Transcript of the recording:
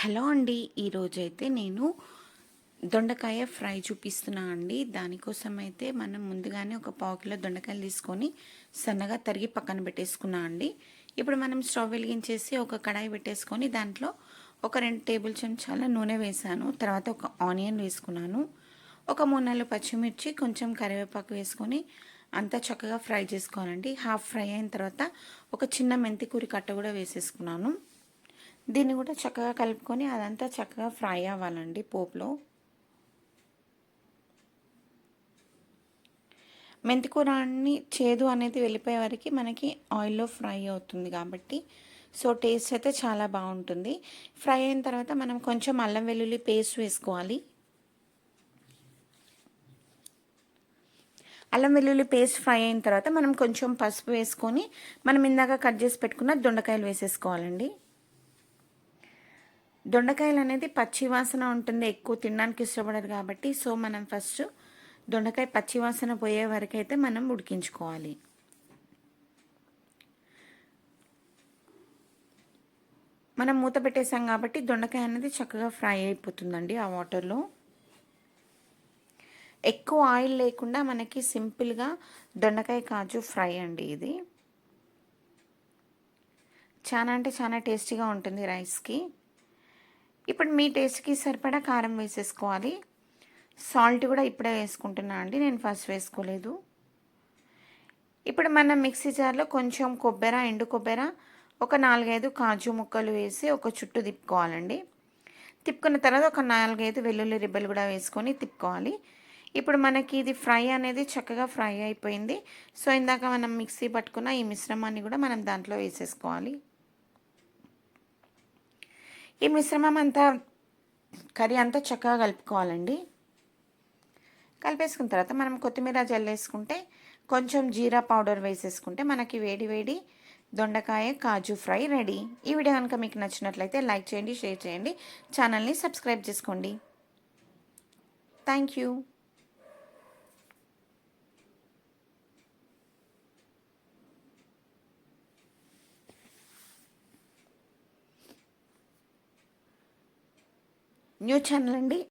Hello అండి ఈరోజైతే నేను దొండకాయ ఫ్రై చూపిస్తున్నా అండి. దానికోసం అయితే మనం ముందుగానే ఒక పావు కిలో దొండకాయలు తీసుకొని సన్నగా తరిగి పక్కన పెట్టేసుకున్నా అండి. ఇప్పుడు మనం స్టవ్ వెలిగించేసి ఒక కడాయి పెట్టేసుకొని దాంట్లో ఒక రెండు టేబుల్ చెంచాల నూనె వేసాను. తర్వాత ఒక ఆనియన్ వేసుకున్నాను. ఒక మూడు నాలుగు పచ్చిమిర్చి కొంచెం కరివేపాకు వేసుకొని అంతా చక్కగా ఫ్రై చేసుకోవాలండి. హాఫ్ ఫ్రై అయిన తర్వాత ఒక చిన్న మెంతి కూరి కట్ట కూడా వేసేసుకున్నాను. దీన్ని కూడా చక్కగా కలుపుకొని అదంతా చక్కగా ఫ్రై అవ్వాలండి పోపులో. మెంతికూర అన్ని చేదు అనేది వెళ్ళిపోయే వరకు మనకి ఆయిల్లో ఫ్రై అవుతుంది కాబట్టి సో టేస్ట్ అయితే చాలా బాగుంటుంది. ఫ్రై అయిన తర్వాత మనం కొంచెం అల్లం వెల్లుల్లి పేస్ట్ వేసుకోవాలి. అల్లం వెల్లుల్లి పేస్ట్ ఫ్రై అయిన తర్వాత మనం కొంచెం పసుపు వేసుకొని మనం ఇందాక కట్ చేసి పెట్టుకున్న దొండకాయలు వేసేసుకోవాలండి. దొండకాయలు అనేది పచ్చి వాసన ఉంటుంది ఎక్కువ తినడానికి ఇష్టపడరు కాబట్టి సో మనం ఫస్ట్ దొండకాయ పచ్చి వాసన పోయే వరకు అయితే మనం ఉడికించుకోవాలి. మనం మూత పెట్టేసాం కాబట్టి దొండకాయ అనేది చక్కగా ఫ్రై అయిపోతుందండి ఆ వాటర్లో. ఎక్కువ ఆయిల్ లేకుండా మనకి సింపుల్గా దొండకాయ కాజు ఫ్రై అండి ఇది. చాలా అంటే చాలా టేస్టీగా ఉంటుంది రైస్కి. ఇప్పుడు మీ టేస్ట్కి సరిపడా కారం వేసేసుకోవాలి. సాల్ట్ కూడా ఇప్పుడే వేసుకుంటున్నా అండి. నేను ఫస్ట్ వేసుకోలేదు. ఇప్పుడు మనం మిక్సీ జార్లో కొంచెం కొబ్బెర ఎండు కొబ్బెర ఒక నాలుగైదు కాజు ముక్కలు వేసి ఒక చుట్టూ తిప్పుకోవాలండి. తిప్పుకున్న తర్వాత ఒక నాలుగైదు వెల్లుల్లి రిబ్బలు కూడా వేసుకొని తిప్పుకోవాలి. ఇప్పుడు మనకి ఇది ఫ్రై అనేది చక్కగా ఫ్రై అయిపోయింది. సో ఇందాక మనం మిక్సీ పట్టుకున్న ఈ మిశ్రమాన్ని కూడా మనం దాంట్లో వేసేసుకోవాలి. ఈ మిశ్రమం అంతా కర్రీ అంతా చక్కగా కలుపుకోవాలండి. కలిపేసుకున్న తర్వాత మనం కొత్తిమీర జల్లేసుకుంటే కొంచెం జీరా పౌడర్ వేసేసుకుంటే మనకి వేడి వేడి దొండకాయ కాజు ఫ్రై రెడీ. ఈ వీడియో కనుక మీకు నచ్చినట్లయితే లైక్ చేయండి షేర్ చేయండి ఛానల్ని సబ్స్క్రైబ్ చేసుకోండి. Thank you. న్యూ ఛానల్ అండి.